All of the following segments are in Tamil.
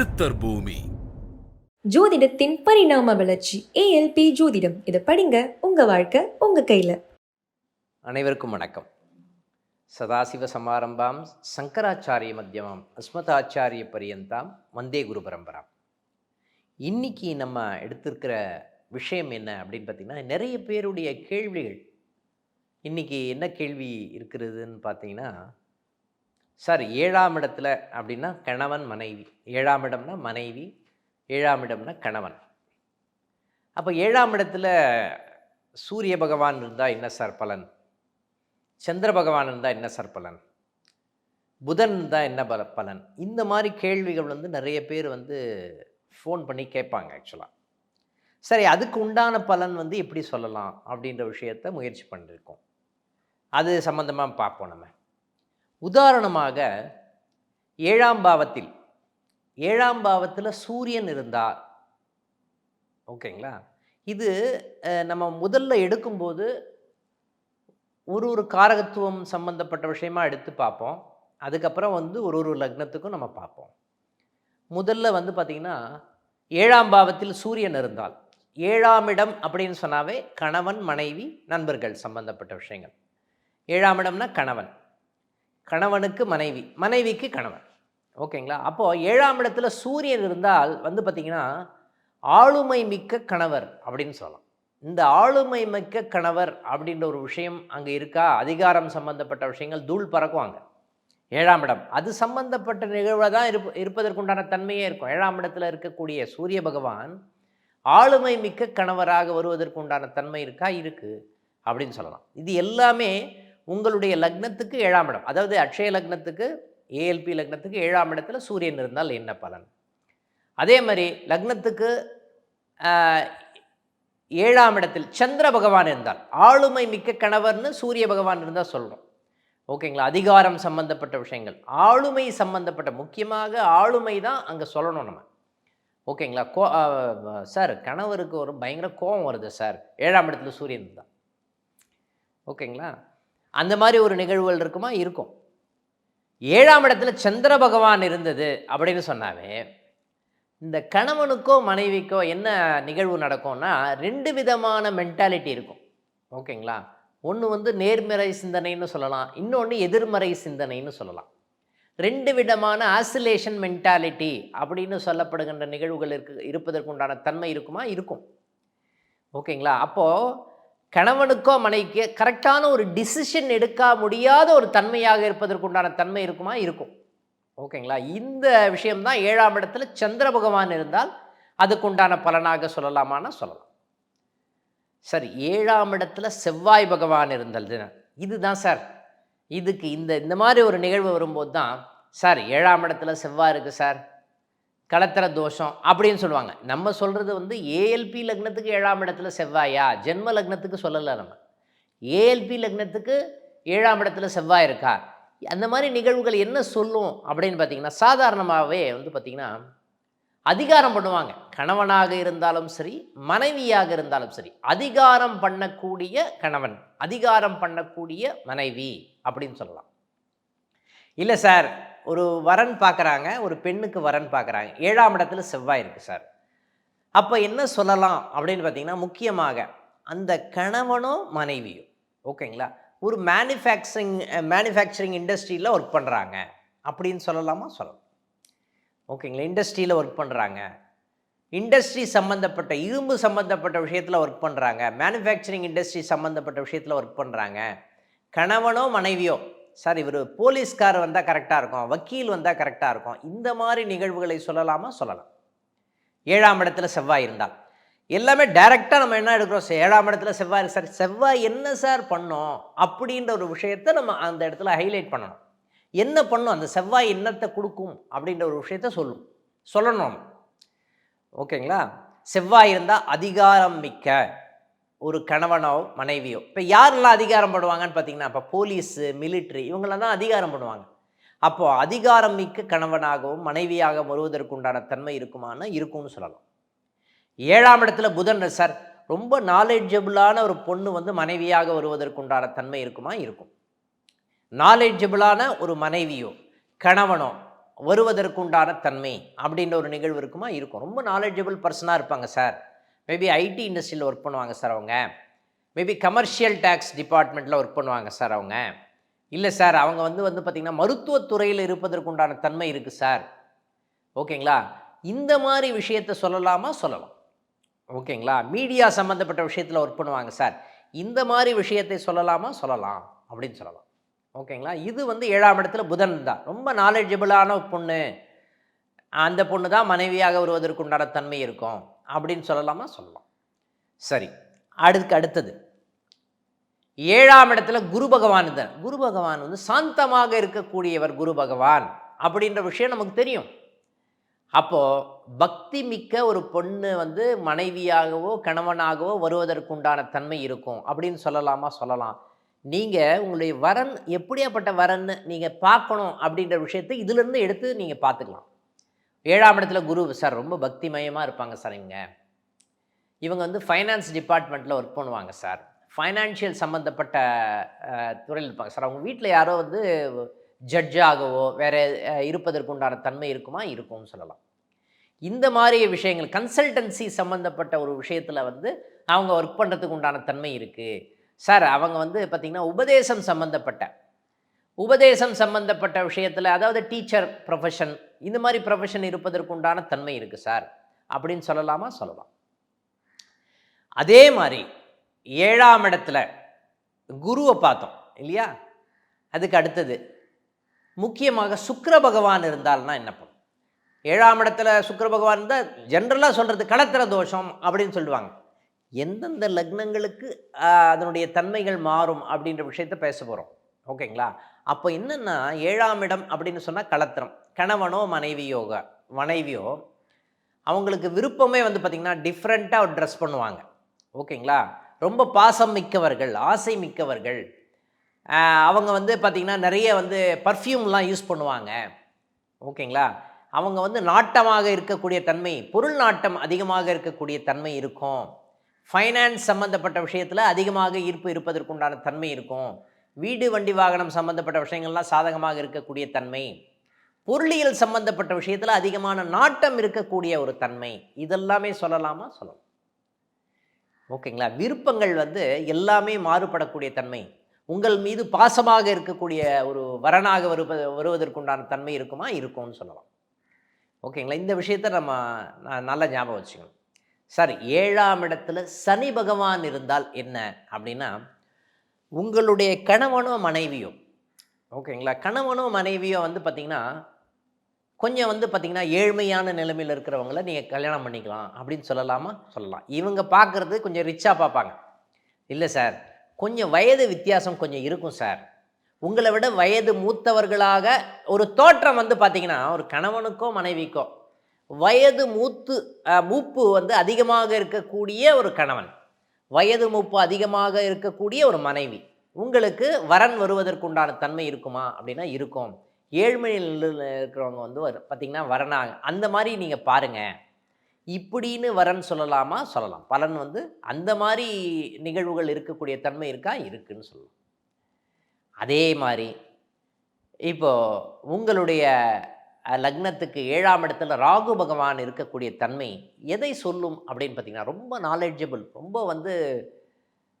சித்தர் பூமி. ஜோதிடத்தின் பரிணாம வளர்ச்சி ஏஎல்பி ஜோதிடம். இதை படிங்க உங்க வாழ்க்கை உங்க கையில. அனைவருக்கும் வணக்கம். சதாசிவ சமாரம்பாம் சங்கராச்சாரிய மத்தியமாம் அஸ்மதாச்சாரிய பரியந்தாம் வந்தே குரு பரம்பராம். இன்னைக்கு நம்ம எடுத்திருக்கிற விஷயம் என்ன அப்படின்னு பார்த்திங்கன்னா நிறைய பேருடைய கேள்விகள். இன்னைக்கு என்ன கேள்வி இருக்கிறதுன்னு பார்த்தீங்கன்னா சார் ஏழாம் இடத்துல அப்படின்னா கணவன் மனைவி. ஏழாம் இடம்னா மனைவி ஏழாம் இடம்னா கணவன். அப்போ ஏழாம் இடத்துல சூரிய பகவான் இருந்தால் என்ன சார் பலன்? சந்திர பகவான் இருந்தால் என்ன சார் பலன்? புதன் இருந்தால் என்ன பல பலன்? இந்த மாதிரி கேள்விகள் வந்து நிறைய பேர் வந்து ஃபோன் பண்ணி கேட்பாங்க ஆக்சுவலாக சரி அதுக்கு உண்டான பலன் வந்து எப்படி சொல்லலாம் அப்படின்ற விஷயத்த முயற்சி பண்ணியிருக்கோம் அது சம்மந்தமாக பார்ப்போம் நம்ம. உதாரணமாக ஏழாம் பாவத்தில் ஏழாம் பாவத்தில் சூரியன் இருந்தால் ஓகேங்களா? இது நம்ம முதல்ல எடுக்கும்போது ஒரு ஒரு காரகத்துவம் சம்பந்தப்பட்ட விஷயமா எடுத்து பார்ப்போம். அதுக்கப்புறம் வந்து ஒரு ஒரு லக்னத்துக்கும் நம்ம பார்ப்போம். முதல்ல வந்து பார்த்திங்கன்னா ஏழாம் பாவத்தில் சூரியன் இருந்தால் ஏழாம் இடம் அப்படின்னு சொன்னாவே கணவன் மனைவி நண்பர்கள் சம்பந்தப்பட்ட விஷயங்கள். ஏழாம் இடம்னா கணவன். கணவனுக்கு மனைவி மனைவிக்கு கணவன். ஓகேங்களா? அப்போது ஏழாம் இடத்துல சூரியன் இருந்தால் வந்து பார்த்திங்கன்னா ஆளுமை மிக்க கணவர் அப்படின்னு சொல்லலாம். இந்த ஆளுமை மிக்க கணவர் அப்படின்ற ஒரு விஷயம் அங்கே இருக்கா? அதிகாரம் சம்பந்தப்பட்ட விஷயங்கள் தூள் பறக்குவாங்க. ஏழாம் இடம். அது சம்பந்தப்பட்ட நிகழ்வாக தான் இருப்ப இருப்பதற்குண்டான தன்மையே இருக்கும். ஏழாம் இடத்துல இருக்கக்கூடிய சூரிய பகவான் ஆளுமை மிக்க கணவராக வருவதற்குண்டான தன்மை இருக்கா? இருக்குது அப்படின்னு சொல்லலாம். இது எல்லாமே உங்களுடைய லக்னத்துக்கு ஏழாம் இடம். அதாவது அக்ஷய லக்னத்துக்கு ஏஎல்பி லக்னத்துக்கு ஏழாம் இடத்துல சூரியன் இருந்தால் என்ன பலன்? அதே மாதிரி லக்னத்துக்கு ஏழாம் இடத்தில் சந்திர பகவான் இருந்தால் ஆளுமை மிக்க கணவர்னு சூரிய பகவான் இருந்தால் சொல்கிறோம் ஓகேங்களா? அதிகாரம் சம்பந்தப்பட்ட விஷயங்கள். ஆளுமை சம்பந்தப்பட்ட முக்கியமாக ஆளுமை தான் அங்கே சொல்லணும் நம்ம. ஓகேங்களா? கோ சார் கணவருக்கு ஒரு பயங்கர கோபம் வருது சார். ஏழாம் இடத்துல சூரியன் தான் ஓகேங்களா? அந்த மாதிரி ஒரு நிகழ்வுகள் இருக்குமா? இருக்கும். ஏழாம் இடத்துல சந்திர பகவான் இருந்தது அப்படின்னு சொன்னாவே இந்த கணவனுக்கோ மனைவிக்கோ என்ன நிகழ்வு நடக்கும்னா ரெண்டு விதமான மென்டாலிட்டி இருக்கும். ஓகேங்களா? ஒன்று வந்து நேர்மறை சிந்தனைன்னு சொல்லலாம். இன்னொன்று எதிர்மறை சிந்தனைன்னு சொல்லலாம். ரெண்டு விதமான ஆசிலேஷன் மென்டாலிட்டி அப்படின்னு சொல்லப்படுகின்ற நிகழ்வுகள் இருக்கு இருப்பதற்குண்டான தன்மை இருக்குமா? இருக்கும். ஓகேங்களா? அப்போது கணவனுக்கோ மனைவிக்கோ கரெக்டான ஒரு டிசிஷன் எடுக்க முடியாத ஒரு தன்மையாக இருப்பதற்குண்டான தன்மை இருக்குமா? இருக்கும். ஓகேங்களா? இந்த விஷயம்தான் ஏழாம் இடத்துல சந்திர பகவான் இருந்தால் அதுக்குண்டான பலனாக சொல்லலாமான்னா சொல்லலாம். சார் ஏழாம் இடத்துல செவ்வாய் பகவான் இருந்தது இதுதான் சார் இதுக்கு இந்த இந்த மாதிரி ஒரு நிகழ்வு வரும்போது தான் சார் ஏழாம் இடத்துல செவ்வாய் இருக்குது சார் கலத்திர தோஷம் அப்படின்னு சொல்லுவாங்க. நம்ம சொல்கிறது வந்து ஏஎல்பி லக்னத்துக்கு ஏழாம் இடத்துல செவ்வாயா? ஜென்ம லக்னத்துக்கு சொல்லலை நம்ம. ஏஎல்பி லக்னத்துக்கு ஏழாம் இடத்துல செவ்வாய் இருக்கா? அந்த மாதிரி நிகழ்வுகள் என்ன சொல்லும் அப்படின்னு பார்த்தீங்கன்னா சாதாரணமாகவே வந்து பார்த்திங்கன்னா அதிகாரம் பண்ணுவாங்க. கணவனாக இருந்தாலும் சரி மனைவியாக இருந்தாலும் சரி அதிகாரம் பண்ணக்கூடிய கணவன் அதிகாரம் பண்ணக்கூடிய மனைவி அப்படின்னு சொல்லலாம். இல்லை சார் ஒரு வரன் பார்க்குறாங்க ஒரு பெண்ணுக்கு வரன் பார்க்குறாங்க. ஏழாம் இடத்துல செவ்வாய் இருக்குது சார். அப்போ என்ன சொல்லலாம் அப்படின்னு பார்த்தீங்கன்னா முக்கியமாக அந்த கணவனோ மனைவியும் ஓகேங்களா? ஒரு மேனுஃபேக்சரிங் மேனுஃபேக்சரிங் இண்டஸ்ட்ரியில் ஒர்க் பண்ணுறாங்க அப்படின்னு சொல்லலாமா? சொல்லலாம். ஓகேங்களா? இண்டஸ்ட்ரியில் ஒர்க் பண்ணுறாங்க இண்டஸ்ட்ரி சம்மந்தப்பட்ட இரும்பு சம்மந்தப்பட்ட விஷயத்தில் ஒர்க் பண்ணுறாங்க மேனுஃபேக்சரிங் இண்டஸ்ட்ரி சம்மந்தப்பட்ட விஷயத்தில் ஒர்க் பண்ணுறாங்க கணவனோ மனைவியோ சார் இவர் போலீஸ்கார் வந்தால் கரெக்டாக இருக்கும் வக்கீல் வந்தால் கரெக்டாக இருக்கும். இந்த மாதிரி நிகழ்வுகளை சொல்லலாமா? சொல்லலாம். ஏழாம் இடத்துல செவ்வாய் இருந்தால். எல்லாமே டைரெக்டாக நம்ம என்ன எடுக்கிறோம்? ஏழாம் இடத்துல செவ்வாய் இருக்கு சார். செவ்வாய் என்ன சார் பண்ணோம்? அப்படின்ற ஒரு விஷயத்தை நம்ம அந்த இடத்துல ஹைலைட் பண்ணணும். என்ன பண்ணும்? அந்த செவ்வாய் என்னத்தை கொடுக்கும்? அப்படின்ற ஒரு விஷயத்த சொல்லும். சொல்லணும். நம்ம. ஓகேங்களா? செவ்வாய் இருந்தால் அதிகாரம் மிக்க. ஒரு கணவனோ மனைவியோ. இப்போ யாரெல்லாம் அதிகாரம் பண்ணுவாங்கன்னு பார்த்தீங்கன்னா இப்போ போலீஸு மிலிட்ரி இவங்களாம் தான் அதிகாரம் பண்ணுவாங்க. அப்போது அதிகாரம் மிக்க கணவனாகவும் மனைவியாக வருவதற்குண்டான தன்மை இருக்குமானா இருக்கும்னு சொல்லலாம். ஏழாம் இடத்துல புதன் சார். ரொம்ப நாலேஜபிளான ஒரு பொண்ணு வந்து மனைவியாக வருவதற்குண்டான தன்மை இருக்குமா? இருக்கும். நாலேஜபிளான ஒரு மனைவியோ கணவனோ வருவதற்குண்டான தன்மை அப்படின்ற ஒரு நிகழ்வு இருக்குமா? இருக்கும். ரொம்ப நாலேஜபிள் பர்சனாக இருப்பாங்க சார். மேபி ஐடி இண்டஸ்ட்ரியில் ஒர்க் பண்ணுவாங்க சார் அவங்க. மேபி கமர்ஷியல் டேக்ஸ் டிபார்ட்மெண்ட்டில் ஒர்க் பண்ணுவாங்க சார் அவங்க. இல்லை சார் அவங்க வந்து வந்து பார்த்திங்கன்னா மருத்துவத்துறையில் இருப்பதற்குண்டான தன்மை இருக்குது சார் ஓகேங்களா? இந்த மாதிரி விஷயத்தை சொல்லலாமா? சொல்லலாம். ஓகேங்களா? மீடியா சம்மந்தப்பட்ட விஷயத்தில் ஒர்க் பண்ணுவாங்க சார் இந்த மாதிரி விஷயத்தை சொல்லலாமா? சொல்லலாம். அப்படின்னு சொல்லலாம். ஓகேங்களா? இது வந்து ஏழாம் இடத்துல புதன் தான். ரொம்ப நாலேஜபிளான பொண்ணு. அந்த பொண்ணு தான் மனைவியாக வருவதற்குண்டான தன்மை இருக்கும். அப்படின்னு சொல்லலாமா? சொல்லலாம். சரி. அதுக்கு அடுத்தது. ஏழாம் இடத்துல குரு பகவான் தான் குரு பகவான் வந்து சாந்தமாக இருக்கக்கூடியவர் குரு பகவான் அப்படின்ற விஷயம் நமக்கு தெரியும். அப்போது பக்தி மிக்க ஒரு பொண்ணு வந்து மனைவியாகவோ கணவனாகவோ வருவதற்குண்டான தன்மை இருக்கும் அப்படின்னு சொல்லலாமா? சொல்லலாம். நீங்கள் உங்களுடைய வரன் எப்படியாப்பட்ட வரன்னு நீங்கள் பார்க்கணும் அப்படின்ற விஷயத்தை இதிலிருந்து எடுத்து நீங்கள் பார்த்துக்கலாம். ஏழாம் இடத்துல குரு சார் ரொம்ப பக்திமயமாக இருப்பாங்க சார் இவங்க. இவங்க வந்து ஃபைனான்ஸ் டிபார்ட்மெண்ட்டில் ஒர்க் பண்ணுவாங்க சார். ஃபைனான்ஷியல் சம்மந்தப்பட்ட துறையில் இருப்பாங்க சார். அவங்க வீட்டில் யாரோ வந்து ஜட்ஜாகவோ வேறு இருப்பதற்குண்டான தன்மை இருக்குமா? இருக்கும்னு சொல்லலாம். இந்த மாதிரி விஷயங்கள் கன்சல்டன்சி சம்மந்தப்பட்ட ஒரு விஷயத்தில் வந்து அவங்க ஒர்க் பண்ணுறதுக்கு உண்டான தன்மை இருக்குது சார் அவங்க வந்து பார்த்திங்கன்னா உபதேசம் சம்மந்தப்பட்ட உபதேசம் சம்பந்தப்பட்ட விஷயத்தில் அதாவது டீச்சர் ப்ரொஃபஷன் இந்த மாதிரி ப்ரொஃபஷன் இருப்பதற்குண்டான தன்மை இருக்குது சார். அப்படின்னு சொல்லலாமா? சொல்லலாம். அதே மாதிரி ஏழாம் இடத்துல குருவை பார்த்தோம் இல்லையா? அதுக்கு அடுத்தது முக்கியமாக சுக்கர பகவான் இருந்தால்னா என்ன பண்ணும் ஏழாம் இடத்துல சுக்கர பகவான் இருந்தால் ஜென்ரலாக சொல்கிறது களத்திர தோஷம் அப்படின்னு சொல்லுவாங்க. எந்தெந்த லக்னங்களுக்கு அதனுடைய தன்மைகள் மாறும் அப்படின்ற விஷயத்த பேச போகிறோம் ஓகேங்களா? அப்போ என்னென்னா ஏழாம் இடம் அப்படின்னு சொன்னால் கலத்திரம். கணவனோ மனைவியோக மனைவியோ அவங்களுக்கு விருப்பமே வந்து பார்த்திங்கன்னா டிஃப்ரெண்ட்டாக ட்ரெஸ் பண்ணுவாங்க. ஓகேங்களா? ரொம்ப பாசம் மிக்கவர்கள் ஆசை மிக்கவர்கள். அவங்க வந்து பார்த்திங்கன்னா நிறைய வந்து பர்ஃப்யூம்லாம் யூஸ் பண்ணுவாங்க. ஓகேங்களா? அவங்க வந்து நாட்டமாக இருக்கக்கூடிய தன்மை பொருள் நாட்டம் அதிகமாக இருக்கக்கூடிய தன்மை இருக்கும். ஃபைனான்ஸ் சம்மந்தப்பட்ட விஷயத்தில் அதிகமாக ஈர்ப்பு இருப்பதற்குண்டான தன்மை இருக்கும். வீடு வண்டி வாகனம் சம்மந்தப்பட்ட விஷயங்கள்லாம் சாதகமாக இருக்கக்கூடிய தன்மை. பொருளியல் சம்பந்தப்பட்ட விஷயத்தில் அதிகமான நாட்டம் இருக்கக்கூடிய ஒரு தன்மை. இதெல்லாமே சொல்லலாமா? சொல்லலாம். ஓகேங்களா? விருப்பங்கள் வந்து எல்லாமே மாறுபடக்கூடிய தன்மை. உங்கள் மீது பாசமாக இருக்கக்கூடிய ஒரு வரனாக வருவது வருவதற்குண்டான தன்மை இருக்குமா? இருக்கும்னு சொல்லலாம். ஓகேங்களா? இந்த விஷயத்த நம்ம நான் நல்லா ஞாபகம் வச்சுக்கணும். சார் ஏழாம் இடத்துல சனி பகவான் இருந்தால் என்ன? அப்படின்னா உங்களுடைய கணவனோ மனைவியோ. ஓகேங்களா? கணவனோ மனைவியோ வந்து பார்த்திங்கன்னா கொஞ்சம் வந்து பார்த்திங்கன்னா ஏழ்மையான நிலைமையில் இருக்கிறவங்கள நீங்கள் கல்யாணம் பண்ணிக்கலாம் அப்படின்னு சொல்லலாமா? சொல்லலாம். இவங்க பார்க்குறது கொஞ்சம் ரிச்சாக பார்ப்பாங்க இல்லை சார் கொஞ்சம் வயது வித்தியாசம் கொஞ்சம் இருக்கும் சார். உங்களை விட வயது மூத்தவர்களாக ஒரு தோற்றம் வந்து பார்த்திங்கன்னா ஒரு கணவனுக்கோ மனைவிக்கோ வயது மூத்து மூப்பு வந்து அதிகமாக இருக்கக்கூடிய ஒரு கணவன். வயது மூப்பு அதிகமாக இருக்கக்கூடிய ஒரு மனைவி. உங்களுக்கு வரன் வருவதற்குண்டான தன்மை இருக்குமா? அப்படின்னா இருக்கும். ஏழ்மையில் இருக்கிறவங்க வந்து வர- பார்த்தீங்கன்னா வரனாங்க அந்த மாதிரி நீங்கள் பாருங்கள் இப்படின்னு வரன் சொல்லலாமா? சொல்லலாம். பலன் வந்து அந்த மாதிரி நிகழ்வுகள் இருக்கக்கூடிய தன்மை இருக்கா? இருக்குன்னு சொல்லலாம். அதே மாதிரி இப்போ உங்களுடைய லக்னத்துக்கு ஏழாம் இடத்துல ராகு பகவான் இருக்கக்கூடிய தன்மை எதை சொல்லும் அப்படின்னு பார்த்தீங்கன்னா ரொம்ப நாலேஜபிள் ரொம்ப வந்து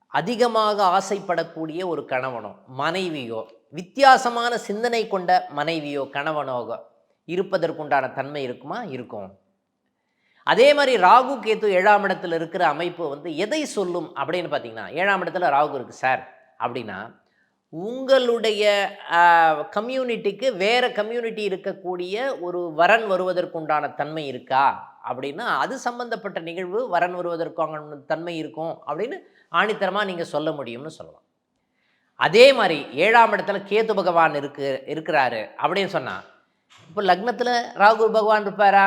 அதிகமாக ஆசைப்படக்கூடிய ஒரு கணவனோ மனைவியோ வித்தியாசமான சிந்தனை கொண்ட மனைவியோ கணவனோ இருப்பதற்குண்டான தன்மை இருக்குமா? இருக்கும். அதே மாதிரி ராகு கேத்து ஏழாம் இடத்துல இருக்கிற அமைப்பு வந்து எதை சொல்லும் அப்படின்னு பார்த்தீங்கன்னா ஏழாம் இடத்துல ராகு இருக்குது சார். அப்படின்னா உங்களுடைய கம்யூனிட்டிக்கு வேறு கம்யூனிட்டி இருக்கக்கூடிய ஒரு வரன் வருவதற்குண்டான தன்மை இருக்கா? அப்படின்னா அது சம்பந்தப்பட்ட நிகழ்வு வரன் வருவதற்கான தன்மை இருக்கும் அப்படின்னு ஆணித்தரமாக நீங்கள் சொல்ல முடியும்னு சொல்லலாம். அதே மாதிரி ஏழாம் இடத்துல கேது பகவான் இருக்கு இருக்கிறாரு அப்படின்னு சொன்னால் இப்போ லக்னத்தில் ராகு பகவான் இருப்பாரா?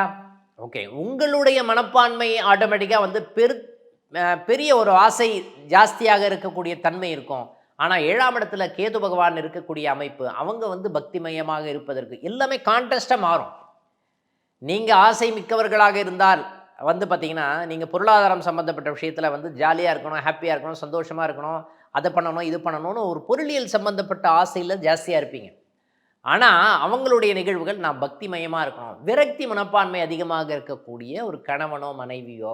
ஓகே உங்களுடைய மனப்பான்மை ஆட்டோமேட்டிக்காக வந்து பெரு பெரிய ஒரு ஆசை ஜாஸ்தியாக இருக்கக்கூடிய தன்மை இருக்கும். ஆனால் ஏழாம் இடத்துல கேது பகவான் இருக்கக்கூடிய அமைப்பு அவங்க வந்து பக்திமயமாக இருப்பதற்கு எல்லாமே கான்டெஸ்ட்டாக மாறும். நீங்கள் ஆசை மிக்கவர்களாக இருந்தால் வந்து பார்த்தீங்கன்னா நீங்கள் பொருளாதாரம் சம்மந்தப்பட்ட விஷயத்தில் வந்து ஜாலியாக இருக்கணும் ஹாப்பியாக இருக்கணும் சந்தோஷமாக இருக்கணும் அதை பண்ணணும் இது பண்ணணும்னு ஒரு பொருளியல் சம்மந்தப்பட்ட ஆசையில் ஜாஸ்தியாக இருப்பீங்க. ஆனால் அவங்களுடைய நிகழ்வுகள் நான் பக்திமயமாக இருக்கணும் விரக்தி மனப்பான்மை அதிகமாக இருக்கக்கூடிய ஒரு கணவனோ மனைவியோ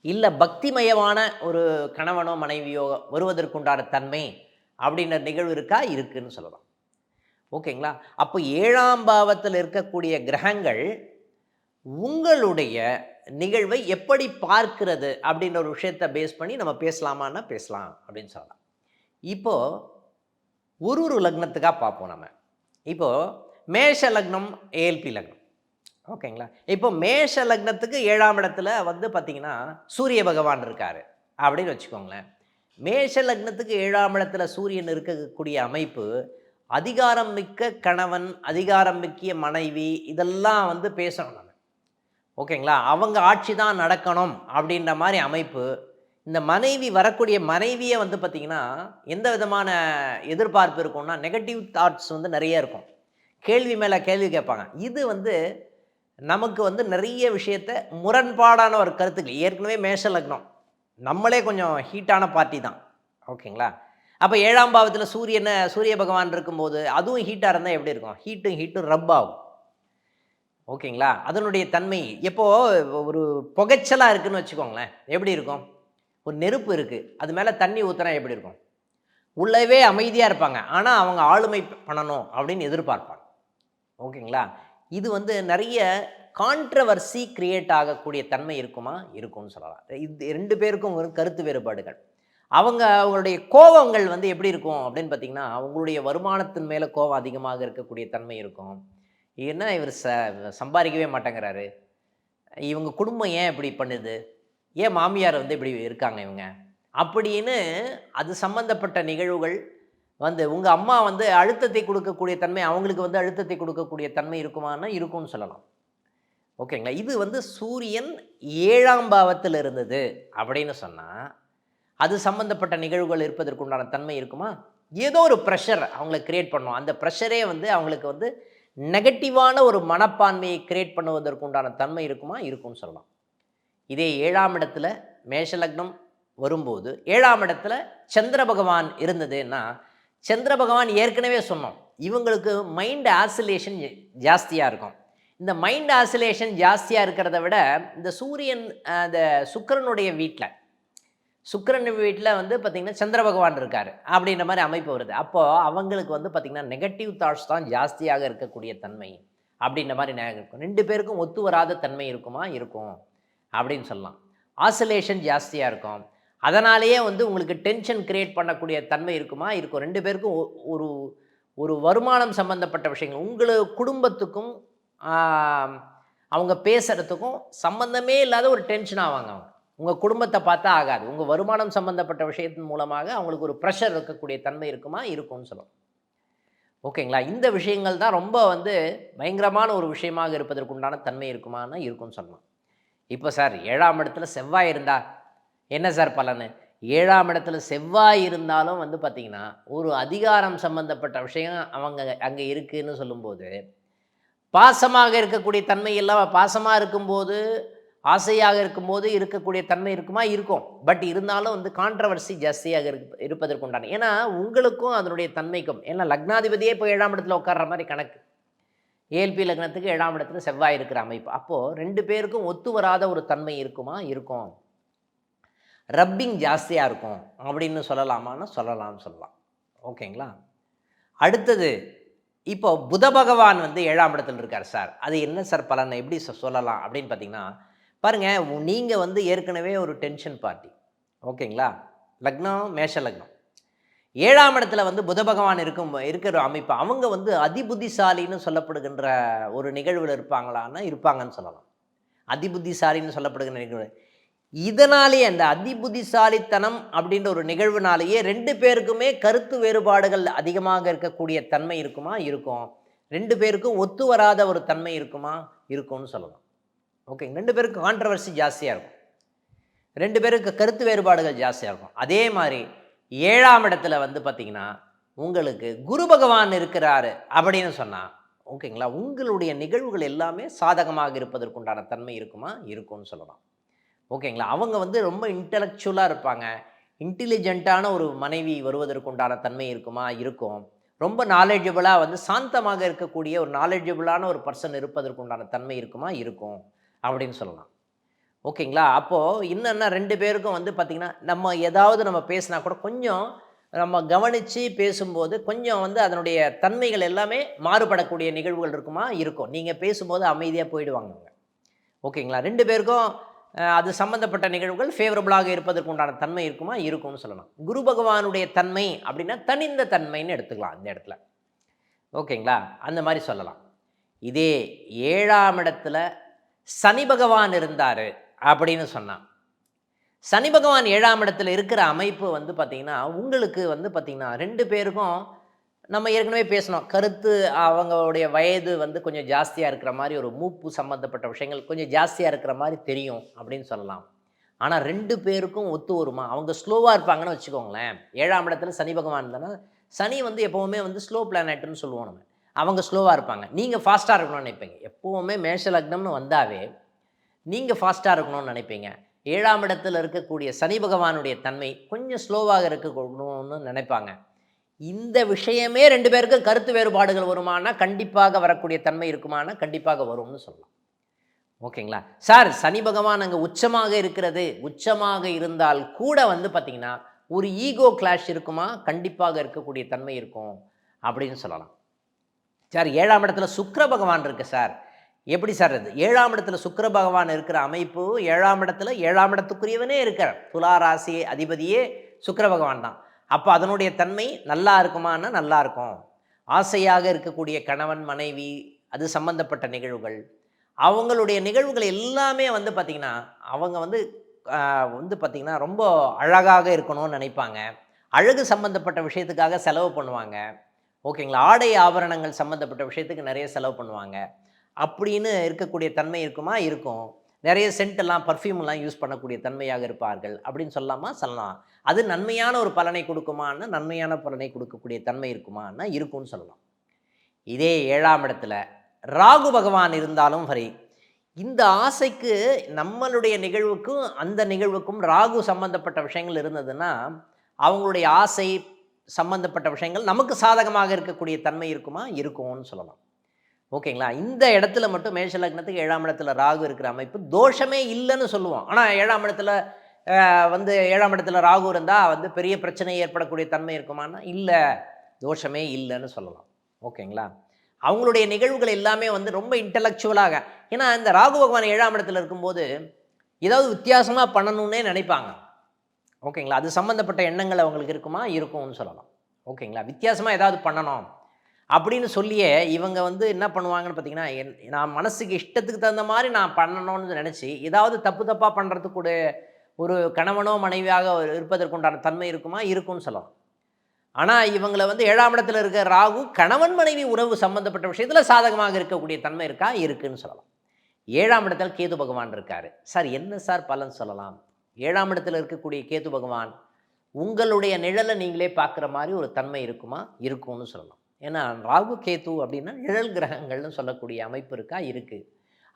இல்லை பக்திமயமான ஒரு கணவனோ மனைவியோ வருவதற்குண்டான தன்மை அப்படின்ற நிகழ்வு இருக்கா? இருக்குன்னு சொல்லலாம். ஓகேங்களா? அப்போ ஏழாம் பாவத்தில் இருக்கக்கூடிய கிரகங்கள் உங்களுடைய நிகழ்வை எப்படி பார்க்கிறது அப்படின்ற ஒரு விஷயத்தை பேஸ் பண்ணி நம்ம பேசலாமான்னா பேசலாம் அப்படின்னு சொல்லலாம். இப்போது ஒரு ஒரு லக்னத்துக்காக பார்ப்போம் நம்ம. இப்போது மேஷ லக்னம் ஏஎல்பி லக்னம். ஓகேங்களா? இப்போ மேஷ லக்னத்துக்கு ஏழாம் இடத்துல வந்து பார்த்திங்கன்னா சூரிய பகவான் இருக்கார். அப்படின்னு வச்சுக்கோங்களேன். மேஷ லக்னத்துக்கு ஏழாம் இடத்துல சூரியன் இருக்கக்கூடிய அமைப்பு அதிகாரம் மிக்க கணவன் அதிகாரம் மிக்க மனைவி இதெல்லாம் வந்து பேசணும் நம்ம. ஓகேங்களா? அவங்க ஆட்சி தான் நடக்கணும் அப்படின்ற மாதிரி அமைப்பு இந்த மனைவி வரக்கூடிய மனைவியை வந்து பார்த்திங்கன்னா எந்த விதமான எதிர்பார்ப்பு இருக்கும்னா நெகட்டிவ் தாட்ஸ் வந்து நிறைய இருக்கும். கேள்வி மேலே கேள்வி கேட்பாங்க. இது வந்து நமக்கு வந்து நிறைய விஷயத்த முரண்பாடான ஒரு கருத்துக்கள். ஏற்கனவே மேஷ லக்னம். நம்மளே கொஞ்சம் ஹீட்டான பார்ட்டி தான். ஓகேங்களா? அப்போ ஏழாம் பாவத்தில் சூரியனை சூரிய பகவான் இருக்கும்போது அதுவும் ஹீட்டாக இருந்தால் எப்படி இருக்கும்? ஹீட்டும் ஹீட்டும் ரப் ஆகும். ஓகேங்களா? அதனுடைய தன்மை எப்போது ஒரு புகைச்சலாக இருக்குன்னு வச்சுக்கோங்களேன். எப்படி இருக்கும்? ஒரு நெருப்பு இருக்குது அது மேலே தண்ணி ஊற்றுனா எப்படி இருக்கும்? உள்ளவே அமைதியாக இருப்பாங்க. ஆனால் அவங்க ஆளுமை பண்ணணும் அப்படின்னு எதிர்பார்ப்பாங்க. ஓகேங்களா? இது வந்து நிறைய கான்ட்ரவர்சி கிரியேட் ஆகக்கூடிய தன்மை இருக்குமா? இருக்கும்னு சொல்லலாம். இது ரெண்டு பேருக்கும் ஒரு கருத்து வேறுபாடுகள். அவங்க அவங்களுடைய கோபங்கள் வந்து எப்படி இருக்கும் அப்படின்னு பார்த்தீங்கன்னா அவங்களுடைய வருமானத்தின் மேலே கோபம் அதிகமாக இருக்கக்கூடிய தன்மை இருக்கும். ஏன்னா இவர் ச சம்பாதிக்கவே மாட்டேங்கிறாரு. இவங்க குடும்பம் ஏன் இப்படி பண்ணுது? ஏன் மாமியார் வந்து இப்படி இருக்காங்க இவங்க? அப்படின்னு அது சம்பந்தப்பட்ட நிகழ்வுகள் வந்து உங்கள் அம்மா வந்து அழுத்தத்தை கொடுக்கக்கூடிய தன்மை அவங்களுக்கு வந்து அழுத்தத்தை கொடுக்கக்கூடிய தன்மை இருக்குமானா இருக்கும்னு சொல்லலாம். ஓகேங்களா? இது வந்து சூரியன் ஏழாம் பாவத்தில் இருந்தது அப்படின்னு சொன்னால் அது சம்பந்தப்பட்ட நிகழ்வுகள் இருப்பதற்குண்டான தன்மை இருக்குமா? ஏதோ ஒரு ப்ரெஷர் அவங்கள கிரியேட் பண்ணும். அந்த ப்ரெஷரே வந்து அவங்களுக்கு வந்து நெகட்டிவான ஒரு மனப்பான்மையை கிரியேட் பண்ணுவதற்குண்டான தன்மை இருக்குமா? இருக்கும்னு சொல்லலாம். இதே ஏழாம் இடத்துல மேஷலக்னம் வரும்போது ஏழாம் இடத்துல சந்திர பகவான் இருந்ததுன்னா சந்திர பகவான் ஏற்கனவே சொன்னோம் இவங்களுக்கு மைண்ட் ஆசிலேஷன் ஜாஸ்தியாக இருக்கும். இந்த மைண்ட் ஆசிலேஷன் ஜாஸ்தியாக இருக்கிறத விட இந்த சூரியன் அந்த சுக்கரனுடைய வீட்டில் சுக்கிரன் வீட்டில் வந்து பார்த்திங்கன்னா சந்திர பகவான் இருக்கார் அப்படின்ற மாதிரி அமைப்பு வருது. அப்போது அவங்களுக்கு வந்து பார்த்திங்கன்னா நெகட்டிவ் தாட்ஸ் தான் ஜாஸ்தியாக இருக்கக்கூடிய தன்மை அப்படின்ற மாதிரி நியாயம் இருக்கும். ரெண்டு பேருக்கும் ஒத்து வராத தன்மை இருக்குமா? இருக்கும் அப்படின்னு சொல்லலாம். ஆசிலேஷன் ஜாஸ்தியாக இருக்கும். அதனாலேயே வந்து உங்களுக்கு டென்ஷன் கிரியேட் பண்ணக்கூடிய தன்மை இருக்குமா? இருக்கும். ரெண்டு பேருக்கும் ஒ- ஒரு ஒரு வருமானம் சம்பந்தப்பட்ட விஷயங்கள். உங்கள் குடும்பத்துக்கும் அவங்க பேசுகிறதுக்கும் சம்பந்தமே இல்லாத ஒரு டென்ஷன் ஆவாங்க அவங்க. உங்கள் குடும்பத்தை பார்த்தா ஆகாது. உங்கள் வருமானம் சம்பந்தப்பட்ட விஷயத்தின் மூலமாக அவங்களுக்கு ஒரு ப்ரெஷர் இருக்கக்கூடிய தன்மை இருக்குமா? இருக்கும்னு சொல்லுவோம். ஓகேங்களா? இந்த விஷயங்கள் தான் ரொம்ப வந்து பயங்கரமான ஒரு விஷயமாக இருப்பதற்குண்டான தன்மை இருக்குமானா இருக்கும்னு சொல்லலாம் இப்போ சார் ஏழாம் இடத்துல செவ்வாய் இருந்தால் என்ன சார் பலனு? ஏழாம் இடத்துல செவ்வாய் இருந்தாலும் வந்து பார்த்திங்கன்னா ஒரு அதிகாரம் சம்மந்தப்பட்ட விஷயம் அவங்க அங்கே இருக்குதுன்னு சொல்லும்போது பாசமாக இருக்கக்கூடிய தன்மை எல்லாம் பாசமாக இருக்கும்போது ஆசையாக இருக்கும்போது இருக்கக்கூடிய தன்மை இருக்குமா? இருக்கும். பட் இருந்தாலும் வந்து கான்ட்ரவர்சி ஜாஸ்தியாக இருப் இருப்பதற்கு உண்டான. ஏன்னா உங்களுக்கும் அதனுடைய தன்மைக்கும் ஏன்னா லக்னாதிபதியே இப்போ ஏழாம் இடத்துல உட்கார்ற மாதிரி கணக்கு. ஏல்பி லக்னத்துக்கு ஏழாம் இடத்துல செவ்வாய் இருக்கிற அமைப்பு. அப்போது ரெண்டு பேருக்கும் ஒத்து வராத ஒரு தன்மை இருக்குமா? இருக்கும். ரப்பிங் ஜாஸ்தியாக இருக்கும். அப்படின்னு சொல்லலாமான்னு சொல்லலாம்னு சொல்லலாம். ஓகேங்களா? அடுத்தது இப்போ புத பகவான் வந்து ஏழாம் இடத்துல இருக்கார் சார். அது என்ன சார் பலனை? எப்படி சொ- சொல்லலாம்? அப்படின்னு பார்த்தீங்கன்னா பாருங்கள் நீங்கள் வந்து ஏற்கனவே ஒரு டென்ஷன் பார்ட்டி ஓகேங்களா? லக்னம் மேஷ லக்னம். ஏழாம் இடத்துல வந்து புத பகவான் இருக்கும் இருக்கிற அமைப்பு அவங்க வந்து அதிபுத்திசாலின்னு சொல்லப்படுகின்ற ஒரு நிகழ்வில் இருப்பாங்களான்னா இருப்பாங்கன்னு சொல்லலாம். அதிபுத்திசாலின்னு சொல்லப்படுகின்ற நிகழ்வு. இதனாலேயே அந்த அதிபுத்திசாலித்தனம் அப்படின்ற ஒரு நிகழ்வுனாலேயே ரெண்டு பேருக்குமே கருத்து வேறுபாடுகள் அதிகமாக இருக்கக்கூடிய தன்மை இருக்குமா? இருக்கும். ரெண்டு பேருக்கும் ஒத்து வராத ஒரு தன்மை இருக்குமா? இருக்கும்னு சொல்லலாம். ஓகே ரெண்டு பேருக்கும் கான்ட்ரவர்சி ஜாஸ்தியாக இருக்கும். ரெண்டு பேருக்கு கருத்து வேறுபாடுகள் ஜாஸ்தியாக இருக்கும். அதே மாதிரி ஏழாம் இடத்துல வந்து பார்த்திங்கன்னா உங்களுக்கு குரு பகவான் இருக்கிறாரு அப்படின்னு சொன்னால் ஓகேங்களா உங்களுடைய நிகழ்வுகள் எல்லாமே சாதகமாக இருப்பதற்குண்டான தன்மை இருக்குமா? இருக்கும்னு சொல்லலாம். ஓகேங்களா? அவங்க வந்து ரொம்ப இன்டலெக்சுவலாக இருப்பாங்க. இன்டெலிஜென்ட்டான ஒரு மனைவி வருவதற்குண்டான தன்மை இருக்குமா? இருக்கும். ரொம்ப நாலேஜபிளாக வந்து சாந்தமாக இருக்கக்கூடிய ஒரு நாலேஜபிளான ஒரு பர்சன் இருப்பதற்குண்டான தன்மை இருக்குமா? இருக்கும். அப்படின்னு சொல்லலாம். ஓகேங்களா? அப்போது என்னென்னா ரெண்டு பேருக்கும் வந்து பார்த்திங்கன்னா நம்ம ஏதாவது நம்ம பேசினா கூட கொஞ்சம் நம்ம கவனித்து பேசும்போது கொஞ்சம் வந்து அதனுடைய தன்மைகள் எல்லாமே மாறுபடக்கூடிய நிகழ்வுகள் இருக்குமா? இருக்கும். நீங்கள் பேசும்போது அமைதியாக போயிடுவாங்க ஓகேங்களா? ரெண்டு பேருக்கும் அது சம்பந்தப்பட்ட நிகழ்வுகள் ஃபேவரபுளாக இருப்பதற்கு உண்டான தன்மை இருக்குமா? இருக்கும்னு சொல்லலாம். குரு பகவானுடைய தன்மை அப்படின்னா தனிந்த தன்மைன்னு எடுத்துக்கலாம் இந்த இடத்துல. ஓகேங்களா? அந்த மாதிரி சொல்லலாம். இதே ஏழாம் இடத்துல சனி பகவான் இருந்தார் அப்படின்னு சொன்னான். சனி பகவான் ஏழாம் இடத்துல இருக்கிற அமைப்பு வந்து பார்த்திங்கன்னா உங்களுக்கு வந்து பார்த்திங்கன்னா ரெண்டு பேருக்கும் நம்ம ஏற்கனவே பேசணும் கருத்து அவங்களுடைய வயது வந்து கொஞ்சம் ஜாஸ்தியாக இருக்கிற மாதிரி ஒரு மூப்பு சம்மந்தப்பட்ட விஷயங்கள் கொஞ்சம் ஜாஸ்தியாக இருக்கிற மாதிரி தெரியும் அப்படின்னு சொல்லலாம். ஆனால் ரெண்டு பேருக்கும் ஒத்து வருமா? அவங்க ஸ்லோவாக இருப்பாங்கன்னு வச்சுக்கோங்களேன். ஏழாம் இடத்துல சனி பகவான் இருந்தானா சனி வந்து எப்போவுமே வந்து ஸ்லோ பிளானட்னு சொல்லுவோம் நம்ம. அவங்க ஸ்லோவாக இருப்பாங்க. நீங்கள் ஃபாஸ்ட்டாக இருக்கணும்னு நினைப்பீங்க. எப்போவுமே மேஷ லக்னம்னு வந்தாவே நீங்கள் ஃபாஸ்ட்டாக இருக்கணும்னு நினைப்பீங்க. ஏழாம் இடத்துல இருக்கக்கூடிய சனி பகவானுடைய தன்மை கொஞ்சம் ஸ்லோவாக இருக்கணும்னு நினைப்பாங்க. இந்த விஷயமே ரெண்டு பேருக்கும் கருத்து வேறுபாடுகள் வருமானா கண்டிப்பாக வரக்கூடிய தன்மை இருக்குமானா கண்டிப்பாக வரும்னு சொல்லலாம். ஓகேங்களா? சார் சனி பகவான் அங்கே உச்சமாக இருக்கிறது. உச்சமாக இருந்தால் கூட வந்து பார்த்திங்கன்னா ஒரு ஈகோ கிளாஷ் இருக்குமா? கண்டிப்பாக இருக்கக்கூடிய தன்மை இருக்கும் அப்படின்னு சொல்லலாம். சார் ஏழாம் இடத்துல சுக்கர பகவான் இருக்கு சார். எப்படி சார் இது ஏழாம் இடத்துல சுக்கர பகவான் இருக்கிற அமைப்பு ஏழாம் இடத்துல ஏழாம் இடத்துக்குரியவனே இருக்கிறார். துலா ராசி அதிபதியே சுக்கர பகவான் தான். அப்போ அதனுடைய தன்மை நல்லா இருக்குமானா நல்லா இருக்கும். ஆசையாக இருக்கக்கூடிய கணவன் மனைவி அது சம்பந்தப்பட்ட நிகழ்வுகள். அவங்களுடைய நிகழ்வுகள் எல்லாமே வந்து பார்த்திங்கன்னா அவங்க வந்து வந்து பார்த்திங்கன்னா ரொம்ப அழகாக இருக்கணும்னு நினைப்பாங்க. அழகு சம்பந்தப்பட்ட விஷயத்துக்காக செலவு பண்ணுவாங்க. ஓகேங்களா? ஆடை ஆபரணங்கள் சம்மந்தப்பட்ட விஷயத்துக்கு நிறைய செலவு பண்ணுவாங்க. அப்படின்னு இருக்கக்கூடிய தன்மை இருக்குமா? இருக்கும். நிறைய சென்ட் எல்லாம் யூஸ் பண்ணக்கூடிய தன்மையாக இருப்பார்கள். அப்படின்னு சொல்லாமா? சொல்லலாம். அது நன்மையான ஒரு பலனை கொடுக்குமான்னா நன்மையான பலனை கொடுக்கக்கூடிய தன்மை இருக்குமான்னா இருக்கும்னு சொல்லலாம். இதே ஏழாம் இடத்துல ராகு பகவான் இருந்தாலும் சரி இந்த ஆசைக்கு நம்மளுடைய நிகழ்வுக்கும் அந்த நிகழ்வுக்கும் ராகு சம்பந்தப்பட்ட விஷயங்கள் இருந்ததுன்னா அவங்களுடைய ஆசை சம்பந்தப்பட்ட விஷயங்கள் நமக்கு சாதகமாக இருக்கக்கூடிய தன்மை இருக்குமா? இருக்கும்னு சொல்லலாம். ஓகேங்களா? இந்த இடத்துல மட்டும் மேஷ லக்னத்துக்கு ஏழாம் இடத்துல ராகு இருக்கிற அமைப்பு தோஷமே இல்லைன்னு சொல்லுவோம் ஆனால் ஏழாம் இடத்துல வந்து ஏழாம் இடத்துல ராகு இருந்தால் வந்து பெரிய பிரச்சனை ஏற்படக்கூடிய தன்மை இருக்குமானா இல்லை தோஷமே இல்லைன்னு சொல்லலாம். ஓகேங்களா? அவங்களுடைய நிகழ்வுகள் எல்லாமே வந்து ரொம்ப இன்டலெக்சுவலாக ஏன்னா இந்த ராகு பகவான் ஏழாம் இடத்துல இருக்கும்போது ஏதாவது வித்தியாசமாக பண்ணணும்னே நினைப்பாங்க. ஓகேங்களா? அது சம்மந்தப்பட்ட எண்ணங்கள் அவங்களுக்கு இருக்குமா? இருக்கும்னு சொல்லலாம். ஓகேங்களா? வித்தியாசமாக ஏதாவது பண்ணணும். அப்படின்னு சொல்லியே இவங்க வந்து என்ன பண்ணுவாங்கன்னு பார்த்தீங்கன்னா என் நான் மனசுக்கு இஷ்டத்துக்கு தகுந்த மாதிரி நான் பண்ணணும்னு நினச்சி ஏதாவது தப்பு தப்பாக பண்ணுறதுக்கு கூட ஒரு கணவனோ மனைவியாக இருப்பதற்குண்டான தன்மை இருக்குமா? இருக்கும்னு சொல்லலாம். ஆனால் இவங்களை வந்து ஏழாம் இடத்துல இருக்க ராகு கணவன் மனைவி உறவு சம்பந்தப்பட்ட விஷயத்தில் சாதகமாக இருக்கக்கூடிய தன்மை இருக்கா? இருக்குன்னு சொல்லலாம். ஏழாம் இடத்துல கேது பகவான் இருக்கார். சார் என்ன சார் பலன் சொல்லலாம்? ஏழாம் இடத்துல இருக்கக்கூடிய கேது பகவான் உங்களுடைய நிழலை நீங்களே பார்க்குற மாதிரி ஒரு தன்மை இருக்குமா? இருக்கும்னு சொல்லலாம். ஏன்னா ராகு கேத்து அப்படின்னா நிழல் கிரகங்கள்னு சொல்லக்கூடிய அமைப்பு இருக்கா? இருக்குது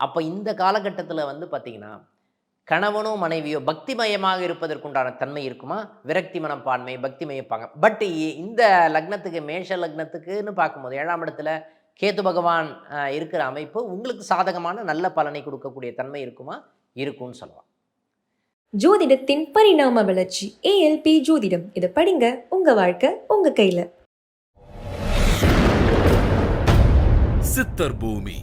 அப்போ இந்த காலகட்டத்தில் வந்து பார்த்திங்கன்னா கணவனோ மனைவியோ பக்திமயமாக இருப்பதற்குண்டான தன்மை இருக்குமா? விரக்தி மனப்பான்மை பக்திமயப்பாங்க பட் இந்த லக்னத்துக்கு மேஷ லக்னத்துக்குன்னு பார்க்கும்போது ஏழாம் இடத்துல கேத்து பகவான் இருக்கிற அமைப்பு உங்களுக்கு சாதகமான நல்ல பலனை கொடுக்கக்கூடிய தன்மை இருக்குமா? இருக்கும்னு சொல்லலாம். ஜோதிடத்தின் பரிணாம வளர்ச்சி ஏஎல்பி ஜோதிடம். இதை படிங்க. உங்க வாழ்க்கை உங்க கையில. சித்தர் பூமி